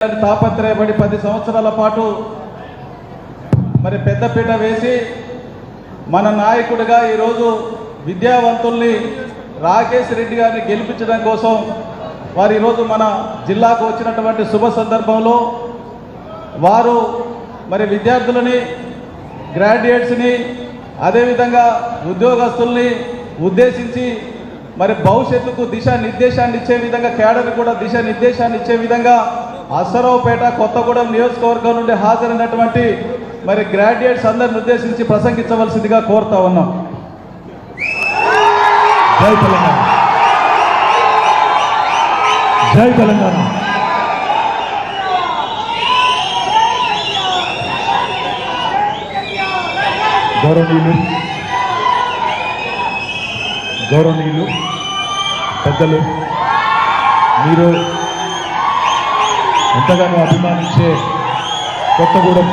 తాపత్రయపడి పది సంవత్సరాల పాటు మరి పెద్దపీట వేసి మన నాయకుడిగా ఈరోజు విద్యావంతుల్ని రాకేష్ రెడ్డి గారిని గెలిపించడం కోసం వారు ఈరోజు మన జిల్లాకు వచ్చినటువంటి శుభ సందర్భంలో వారు మరి విద్యార్థులని గ్రాడ్యుయేట్స్ని అదేవిధంగా ఉద్యోగస్తుల్ని ఉద్దేశించి మరి భవిష్యత్తుకు దిశ నిర్దేశాన్ని ఇచ్చే విధంగా కేడర్ కూడా దిశ నిర్దేశాన్ని ఇచ్చే విధంగా అసరావుపేట కొత్తగూడెం నియోజకవర్గం నుండి హాజరైనటువంటి మరి గ్రాడ్యుయేట్స్ అందరిని ఉద్దేశించి ప్రసంగించవలసిందిగా కోరుతా ఉన్నాం. జై తెలంగాణ. జై తెలంగాణ. గౌరవనీయులు గౌరవనీయులు పెద్దలు మీరు ఎంతగానో అభిమానించే కొత్తగూడెం.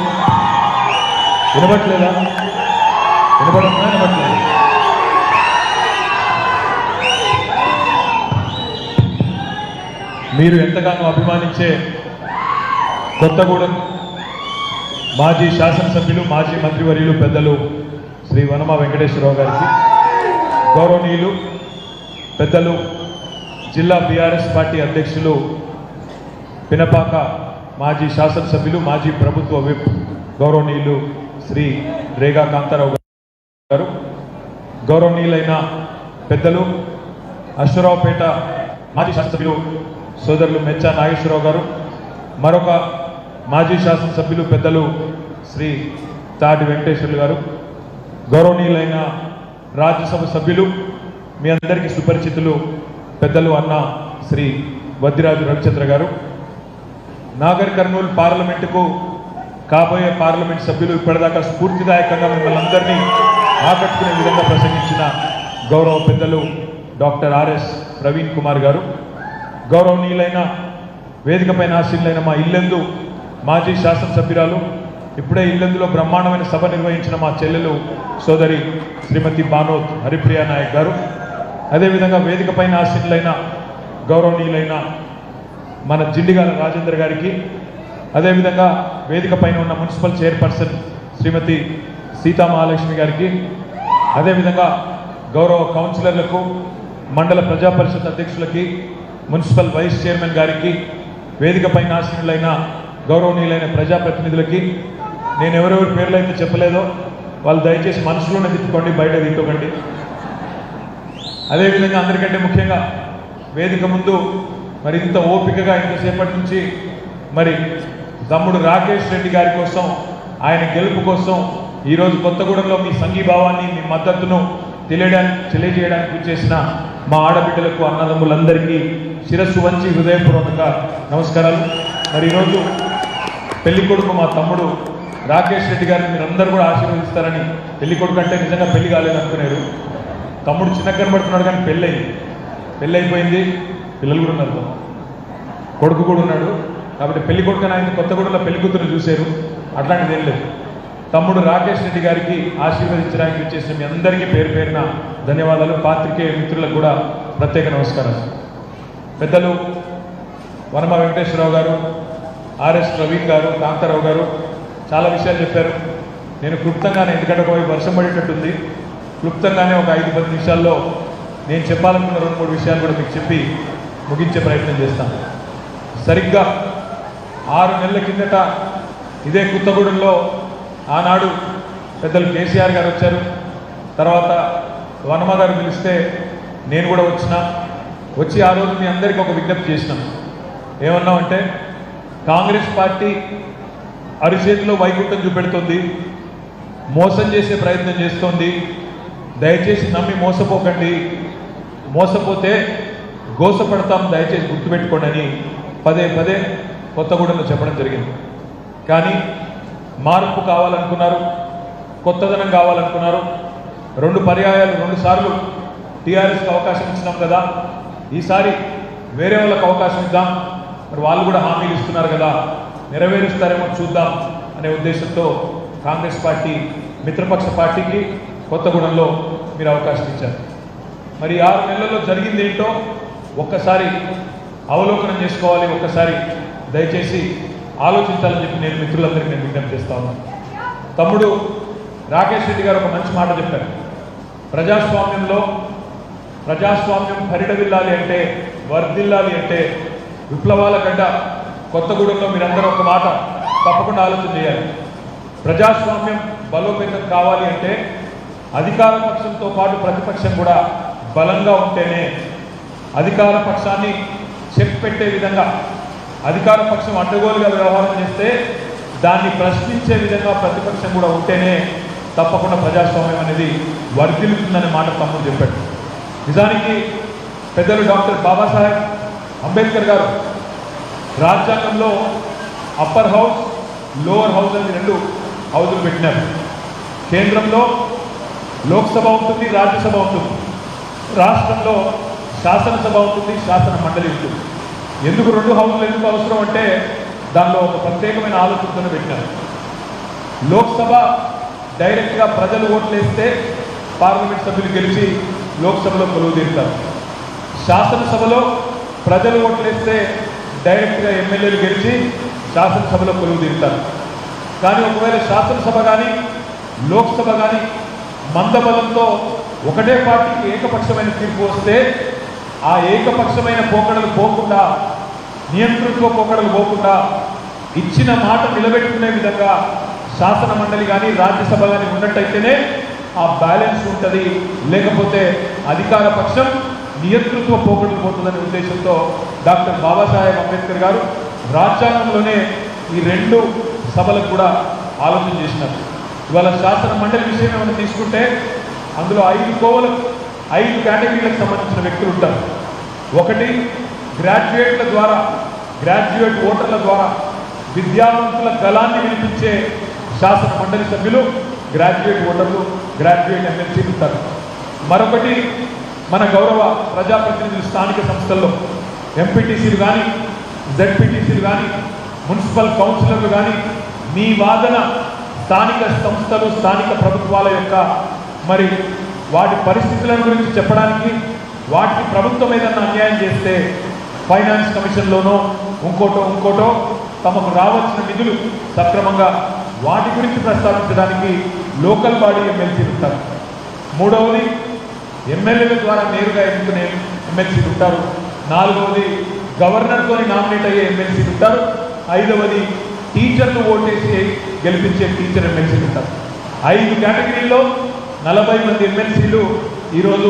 వినబట్లేదా వినబడన్నా వినబట్లేదు మీరు ఎంతగానో అభిమానించే కొత్తగూడెం. మాజీ శాసనసభ్యులు మాజీ మంత్రివర్యులు పెద్దలు శ్రీ వనమ వెంకటేశ్వరరావు గారికి గౌరవనీయులు పెద్దలు జిల్లా బీఆర్ఎస్ పార్టీ అధ్యక్షులు పినపాక మాజీ శాసనసభ్యులు మాజీ ప్రభుత్వ విప్ గౌరవనీయులు శ్రీ రేగా కాంతారావు గారు గౌరవనీయులైన పెద్దలు అశ్వరావుపేట మాజీ శాసనసభ్యులు సోదరులు మెచ్చా నాగేశ్వరరావు గారు మరొక మాజీ శాసనసభ్యులు పెద్దలు శ్రీ తాటి వెంకటేశ్వర్లు గారు గౌరవనీయులైన రాజ్యసభ సభ్యులు మీ అందరికీ సుపరిచితులు పెద్దలు అన్న శ్రీ వద్దిరాజు రవిచంద్ర గారు నాగర్ కర్నూలు పార్లమెంటుకు కాబోయే పార్లమెంట్ సభ్యులు ఇప్పటిదాకా స్ఫూర్తిదాయకంగా మిమ్మల్ని అందరినీ ఆకట్టుకునే విధంగా ప్రసంగించిన గౌరవ పెద్దలు డాక్టర్ ఆర్ఎస్ ప్రవీణ్ కుమార్ గారు. గౌరవనీయులైన వేదికపైన ఆశీనులైన మా ఇల్లెందు మాజీ శాసనసభ్యురాలు ఇప్పుడే ఇల్లెందులో బ్రహ్మాండమైన సభ నిర్వహించిన మా చెల్లెలు సోదరి శ్రీమతి బానోత్ హరిప్రియ నాయక్ గారు. అదేవిధంగా వేదికపైన ఆశీనులైన గౌరవనీయులైన మన జిండిగాల రాజేందర్ గారికి అదేవిధంగా వేదిక పైన ఉన్న మున్సిపల్ చైర్పర్సన్ శ్రీమతి సీతా మహాలక్ష్మి గారికి అదేవిధంగా గౌరవ కౌన్సిలర్లకు మండల ప్రజా పరిషత్ అధ్యక్షులకి మున్సిపల్ వైస్ చైర్మన్ గారికి వేదిక పైన ఆశీనులైన గౌరవనీయులైన ప్రజాప్రతినిధులకి నేను ఎవరెవరి పేర్లు అయితే చెప్పలేదో వాళ్ళు దయచేసి మనసులోనే తిప్పుకోండి బయట తిట్టుకోండి అదేవిధంగా అందరికంటే ముఖ్యంగా వేదిక ముందు మరి ఇంత ఓపికగా ఇంతసేపటి నుంచి మరి తమ్ముడు రాకేష్ రెడ్డి గారి కోసం ఆయన గెలుపు కోసం ఈరోజు కొత్తగూడెంలో మీ సంఘీభావాన్ని మీ మద్దతును తెలియడానికి తెలియజేయడానికి చేసిన మా ఆడబిడ్డలకు అన్నదమ్ములందరికీ శిరస్సు వంచి హృదయపూర్వక నమస్కారాలు. మరి ఈరోజు పెళ్ళి కొడుకు మా తమ్ముడు రాకేష్ రెడ్డి గారిని మీరు అందరూ కూడా ఆశీర్వదిస్తారని పెళ్ళి కొడుకు అంటే నిజంగా పెళ్ళి కాలేదు తమ్ముడు చిన్న కనబడుతున్నాడు కానీ పెళ్ళయింది. పెళ్ళైపోయింది పిల్లలు కూడా ఉన్నారు. కొడుకు కూడా ఉన్నాడు. కాబట్టి పెళ్ళి కొడుకు ఆయన కొత్తగూడెంలో పెళ్ళి కూతురు చూశారు. అట్లాంటిది ఏం లేదు. తమ్ముడు రాకేష్ రెడ్డి గారికి ఆశీర్వదించడానికి వచ్చేసిన మీ అందరికీ పేరు పేరున ధన్యవాదాలు. పాత్రికేయ మిత్రులకు కూడా ప్రత్యేక నమస్కారాలు. పెద్దలు వనమ వెంకటేశ్వరరావు గారు ఆర్ఎస్ ప్రవీణ్ గారు కాంతారావు గారు చాలా విషయాలు చెప్పారు. నేను క్లుప్తంగానే ఎందుకంటే ఒకవైపు వర్షం పడేటట్టుంది. క్లుప్తంగానే ఒక ఐదు పది నిమిషాల్లో నేను చెప్పాలనుకున్న రెండు మూడు విషయాలు కూడా మీకు చెప్పి ముగించే ప్రయత్నం చేస్తాను సరిగ్గా ఆరు నెలల కిందట ఇదే కొత్తగూడెంలో ఆనాడు పెద్దలు కేసీఆర్ గారు వచ్చారు. తర్వాత వనమ గారు పిలిస్తే నేను కూడా వచ్చిన. వచ్చి ఆ రోజు మీ అందరికీ ఒక విజ్ఞప్తి చేసినాం. ఏమన్నామంటే కాంగ్రెస్ పార్టీ అరిచేతిలో వైకుంఠం చూపెడుతుంది. మోసం చేసే ప్రయత్నం చేస్తోంది. దయచేసి నమ్మి మోసపోకండి. మోసపోతే గోసపడతాం దయచేసి గుర్తుపెట్టుకోండి అని పదే పదే కొత్తగూడెంలో చెప్పడం జరిగింది. కానీ మార్పు కావాలనుకున్నారు కొత్తదనం కావాలనుకున్నారు. రెండు పర్యాయాలు రెండు సార్లు టీఆర్ఎస్కి అవకాశం ఇచ్చినాం కదా. ఈసారి వేరే వాళ్ళకి అవకాశం ఇద్దాం. మరి వాళ్ళు కూడా హామీలు ఇస్తున్నారు కదా. నెరవేరుస్తారేమో చూద్దాం అనే ఉద్దేశంతో కాంగ్రెస్ పార్టీ మిత్రపక్ష పార్టీకి కొత్తగూడెంలో మీరు అవకాశం ఇచ్చారు. మరి ఆరు నెలల్లో జరిగింది ఏంటో ఒక్కసారి అవలోకనం చేసుకోవాలి ఒక్కసారి దయచేసి ఆలోచించాలని చెప్పి నేను మిత్రులందరికీ నేను విజ్ఞప్తి చేస్తా ఉన్నాను తమ్ముడు రాకేష్ రెడ్డి గారు ఒక మంచి మాట చెప్పారు. ప్రజాస్వామ్యంలో ప్రజాస్వామ్యం పరిడవిల్లాలి అంటే వర్ధిల్లాలి అంటే విప్లవాల గడ్డ కొత్తగూడెంలో మీరందరూ ఒక మాట తప్పకుండా ఆలోచన చేయాలి. ప్రజాస్వామ్యం బలోపేతం కావాలి అంటే అధికార పక్షంతో పాటు ప్రతిపక్షం కూడా బలంగా ఉంటేనే అధికార పక్షాన్ని చెక్ పెట్టే విధంగా అధికార పక్షం అడ్డగోలుగా వ్యవహారం చేస్తే దాన్ని ప్రశ్నించే విధంగా ప్రతిపక్షం కూడా ఉంటేనే తప్పకుండా ప్రజాస్వామ్యం అనేది వర్ధిల్లుతుందనే మాట తమ్ముడు చెప్పాడు. నిజానికి పెద్దలు డాక్టర్ బాబాసాహెబ్ అంబేద్కర్ గారు రాజ్యాంగంలో అప్పర్ హౌస్ లోవర్ హౌస్ అని రెండు హౌజులు పెట్టినారు. కేంద్రంలో లోక్సభ ఉంటుంది రాజ్యసభ ఉంటుంది. రాష్ట్రంలో శాసనసభ ఉంటుంది శాసన మండలి ఉంటుంది. ఎందుకు రెండు హౌస్లు ఎందుకు అవసరం అంటే దానిలో ఒక ప్రత్యేకమైన ఆలోచనను పెట్టినారు లోక్సభ డైరెక్ట్గా ప్రజలు ఓట్లేస్తే పార్లమెంట్ సభ్యులు గెలిచి లోక్సభలో కొలువు తీరుతారు. శాసనసభలో ప్రజలు ఓట్లేస్తే డైరెక్ట్గా ఎమ్మెల్యేలు గెలిచి శాసనసభలో కొలువు తీరుతారు. కానీ ఒకవేళ శాసనసభ కానీ లోక్సభ కానీ మందబలంతో ఒకటే పార్టీకి ఏకపక్షమైన తీర్పు వస్తే ఆ ఏకపక్షమైన పోకడలు పోకుండా నియంతృత్వ పోకడలు పోకుండా ఇచ్చిన మాట నిలబెట్టుకునే విధంగా శాసన మండలి కానీ రాజ్యసభ కానీ ఉన్నట్టయితేనే ఆ బ్యాలెన్స్ ఉంటుంది. లేకపోతే అధికార పక్షం నియంతృత్వ పోకడలు పోతుందనే ఉద్దేశంతో డాక్టర్ బాబాసాహెబ్ అంబేద్కర్ గారు రాజ్యాంగంలోనే ఈ రెండు సభలకు కూడా ఆలోచన చేసినారు. ఇవాళ శాసన మండలి విషయం ఏమైనా తీసుకుంటే అందులో ఐదు కోవలకు ఐదు కేటగిరీలకు సంబంధించిన వ్యక్తులు ఉంటారు. ఒకటి గ్రాడ్యుయేట్ల ద్వారా గ్రాడ్యుయేట్ ఓటర్ల ద్వారా విద్యావంతుల గలాన్ని వినిపించే శాసన మండలి సభ్యులు గ్రాడ్యుయేట్ ఓటర్లు గ్రాడ్యుయేట్ ఎమ్మెల్సీలు ఉంటారు. మరొకటి మన గౌరవ ప్రజాప్రతినిధులు స్థానిక సంస్థల్లో ఎంపీటీసీలు కానీ జెడ్పీటీసీలు కానీ మున్సిపల్ కౌన్సిలర్లు కానీ మీ వాదన స్థానిక సంస్థలు స్థానిక ప్రభుత్వాల యొక్క మరి వాటి పరిస్థితులను గురించి చెప్పడానికి వాటికి ప్రభుత్వం ఏదన్నా అన్యాయం చేస్తే ఫైనాన్స్ కమిషన్లోనో ఇంకోటో ఇంకోటో తమకు రావాల్సిన నిధులు సక్రమంగా వాటి గురించి ప్రస్తావించడానికి లోకల్ బాడీ ఎమ్మెల్సీలు ఉంటారు. మూడవది ఎమ్మెల్యేల ద్వారా నేరుగా ఎన్నుకునే ఎమ్మెల్సీలు ఉంటారు. నాలుగవది గవర్నర్తో నామినేట్ అయ్యే ఎమ్మెల్సీలు ఉంటారు. ఐదవది టీచర్లు ఓటేసి గెలిపించే టీచర్ ఎమ్మెల్సీలు ఉంటారు. ఐదు కేటగిరీల్లో నలభై మంది ఎమ్మెల్సీలు ఈరోజు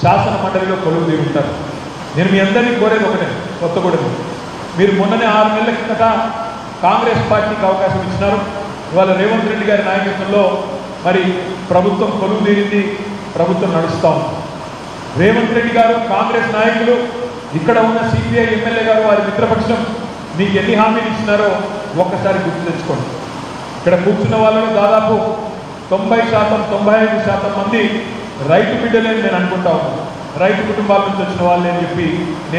శాసన మండలిలో కొలువు ఉంటారు. నేను మీ అందరినీ కోరేది ఒకటే కొత్తగూడెం మీరు మొన్ననే ఆరు నెలల కిందట కాంగ్రెస్ పార్టీకి అవకాశం ఇచ్చినారు. ఇవాళ రేవంత్ రెడ్డి గారి నాయకత్వంలో మరి ప్రభుత్వం కొలువు తీరింది ప్రభుత్వం నడుస్తా రేవంత్ రెడ్డి గారు కాంగ్రెస్ నాయకులు ఇక్కడ ఉన్న సిపిఐ ఎమ్మెల్యే గారు వారి మిత్రపక్షం మీకు ఎన్ని హామీలు ఇచ్చినారో ఒక్కసారి గుర్తు తెచ్చుకోండి. ఇక్కడ కూర్చున్న వాళ్ళలో దాదాపు తొంభై శాతం తొంభై ఐదు శాతం మంది రైతు బిడ్డలే నేను అనుకుంటా ఉన్నాను. రైతు కుటుంబాల నుంచి వచ్చిన వాళ్ళని చెప్పి